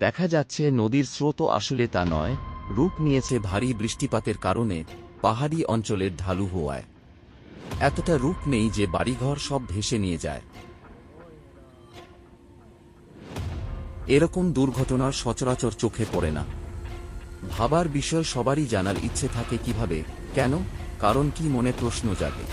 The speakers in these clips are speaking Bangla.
দেখা যাচ্ছে নদীর স্রোত আসলে তা নয়, রূপ নিয়েছে ভারী বৃষ্টিপাতের কারণে পাহাড়ি অঞ্চলের ঢালু হওয়ায়। এতটা রূপ নেই যে বাড়িঘর সব ভেসে নিয়ে যায়। এরকম দুর্ঘটনার সচরাচর চোখে পড়ে না। ভাবার বিষয় সবারই জানার ইচ্ছে থাকে কীভাবে, কেন, কারণ কি মনে প্রশ্ন জাগে।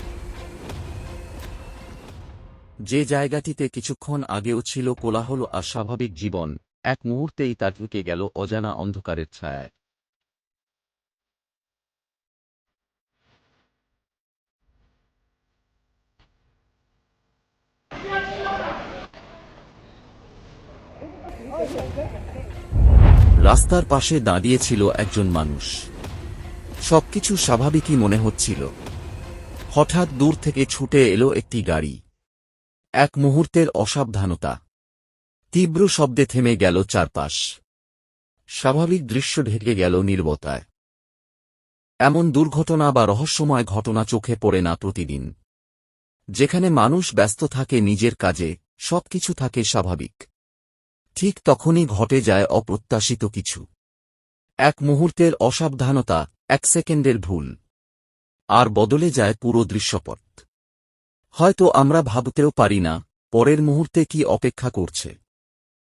যে জায়গাটিতে কিছুক্ষণ আগেও ছিল কোলাহল আর স্বাভাবিক জীবন এক মুহূর্তেই তা ঢুকে গেল অজানা অন্ধকারের ছায়ায় রাস্তার পাশে দাঁড়িয়েছিল একজন মানুষ। সবকিছু স্বাভাবিকই মনে হচ্ছিল। হঠাৎ দূর থেকে ছুটে এলো একটি গাড়ি। এক মুহূর্তের অসাবধানতা। তীব্র শব্দে থেমে গেল চারপাশ। স্বাভাবিক দৃশ্য ঢেকে গেল নির্বতায়। এমন দুর্ঘটনা বা রহস্যময় ঘটনা চোখে পড়ে না প্রতিদিন। যেখানে মানুষ ব্যস্ত থাকে নিজের কাজে, সবকিছু থাকে স্বাভাবিক। ঠিক তখনই ঘটে যায় অপ্রত্যাশিত কিছু। এক মুহূর্তের অসাবধানতা, এক সেকেন্ডের ভুল। আর বদলে যায় পুরো দৃশ্যপট। হয়তো আমরা ভাবতেও পারি না, পরের মুহূর্তে কি অপেক্ষা করছে।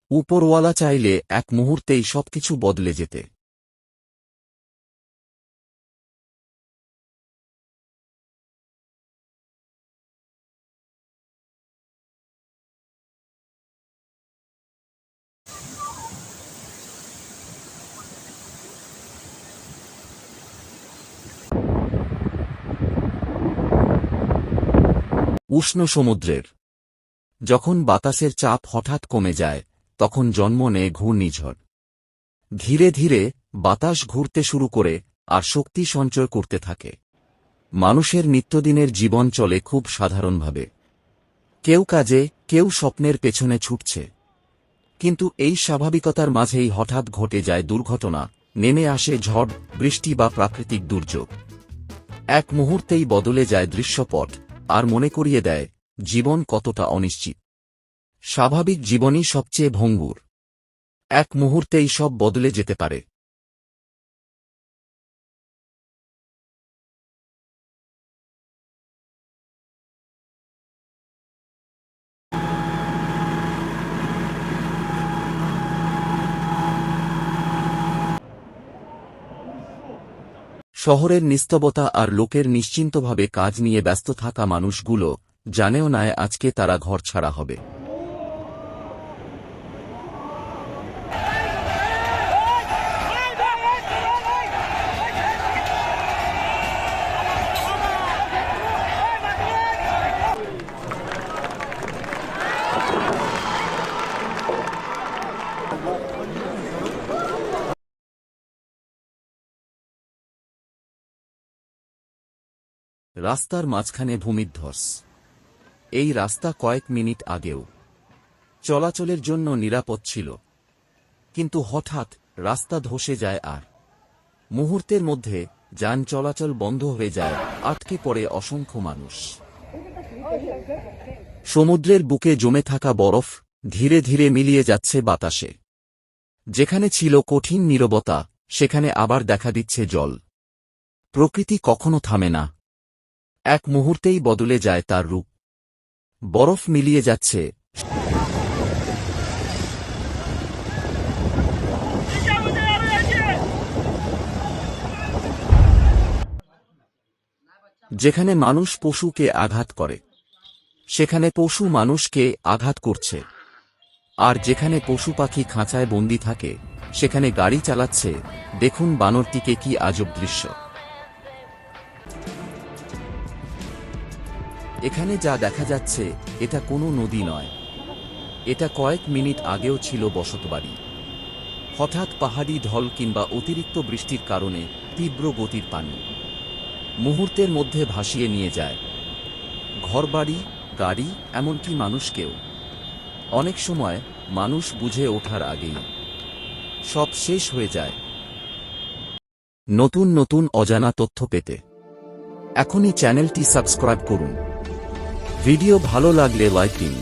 উপরওয়ালা চাইলে এক মুহূর্তেই সবকিছু বদলে যেতে। উষ্ণ সমুদ্রের। যখন বাতাসের চাপ হঠাৎ কমে যায় তখন জন্ম নেয় ঘূর্ণিঝড়। ধীরে ধীরে বাতাস ঘুরতে শুরু করে আর শক্তি সঞ্চয় করতে থাকে। মানুষের নিত্যদিনের জীবন চলে খুব সাধারণভাবে। কেউ কাজে, কেউ স্বপ্নের পেছনে ছুটছে। কিন্তু এই স্বাভাবিকতার মাঝেই হঠাৎ ঘটে যায় দুর্ঘটনা, নেমে আসে ঝড়, বৃষ্টি বা প্রাকৃতিক দুর্যোগ। এক মুহূর্তেই বদলে যায় দৃশ্যপট, আর মনে করিয়ে দেয়, জীবন কতটা অনিশ্চিত। স্বাভাবিক জীবনই সবচেয়ে ভঙ্গুর। এক মুহূর্তেই সব বদলে যেতে পারে। শহরের নিস্তবতা আর লোকের নিশ্চিন্তভাবে কাজ নিয়ে ব্যস্ত থাকা মানুষগুলো জানেও নায় আজকে তারা ঘর ছাড়া হবে। রাস্তার মাঝখানে ভূমিধ্বস। এই রাস্তা কয়েক মিনিট আগেও চলাচলের জন্য নিরাপদ ছিল। কিন্তু হঠাৎ রাস্তা ধসে যায় আর মুহূর্তের মধ্যে যান চলাচল বন্ধ হয়ে যায়, আটকে পড়ে অসংখ্য মানুষ। সমুদ্রের বুকে জমে থাকা বরফ ধীরে ধীরে মিলিয়ে যাচ্ছে বাতাসে। যেখানে ছিল কঠিন নীরবতা, সেখানে আবার দেখা দিচ্ছে জল। প্রকৃতি কখনো থামে না। এক মুহূর্তেই বদলে যায় তার রূপ। বরফ মিলিয়ে যাচ্ছে। যেখানে মানুষ পশুকে আঘাত করে, সেখানে পশু মানুষকে আঘাত করছে। আর যেখানে পশু পাখি খাঁচায় বন্দি থাকে, সেখানে গাড়ি চালাচ্ছে। দেখুন বানরটিকে কি আজব দৃশ্য। এখানে যা দেখা যাচ্ছে, এটা কোনো নদী নয়। এটা কয়েক মিনিট আগেও ছিল বসতবাড়ি। হঠাৎ পাহাড়ি ঢল কিংবা অতিরিক্ত বৃষ্টির কারণে তীব্র গতির পানি। মুহূর্তের মধ্যে ভাসিয়ে নিয়ে যায়। ঘরবাড়ি, গাড়ি, এমনকি মানুষকেও। অনেক সময় মানুষ বুঝে ওঠার আগেই। সব শেষ হয়ে যায়। নতুন নতুন অজানা তথ্য পেতে। এখনই চ্যানেলটি সাবস্ক্রাইব করুন। ভিডিও ভালো লাগলে লাইক দিন।